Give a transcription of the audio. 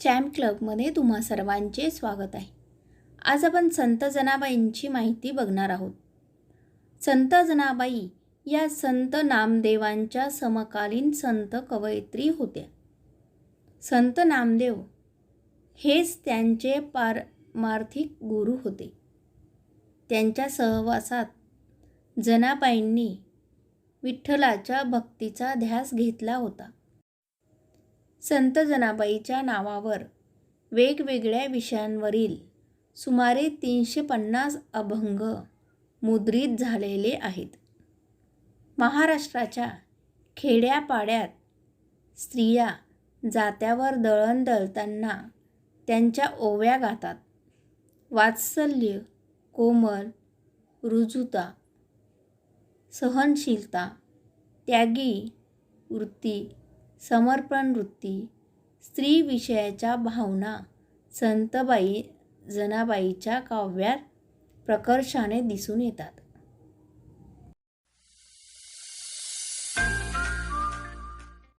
Champ क्लबमध्ये तुम्हा सर्वांचे स्वागत आहे. आज आपण संत जनाबाईंची माहिती बघणार आहोत. संत जनाबाई या संत नामदेवांच्या समकालीन संत कवयित्री होत्या. संत नामदेव हेच त्यांचे पारमार्थिक गुरु होते. त्यांच्या सहवासात जनाबाईंनी विठ्ठलाच्या भक्तीचा ध्यास घेतला होता. संत जनाबाईच्या नावावर वेगवेगळ्या विषयांवरील सुमारे तीनशे पन्नास अभंग मुद्रित झालेले आहेत. महाराष्ट्राच्या खेड्यापाड्यात स्त्रिया जात्यावर दळण दळताना त्यांच्या ओव्या गातात. वात्सल्य कोमल रुजुता सहनशीलता त्यागी वृत्ती समर्पण वृत्ती स्त्रीविषयाच्या भावना संतबाई जनाबाईच्या काव्यात प्रकर्षाने दिसून येतात.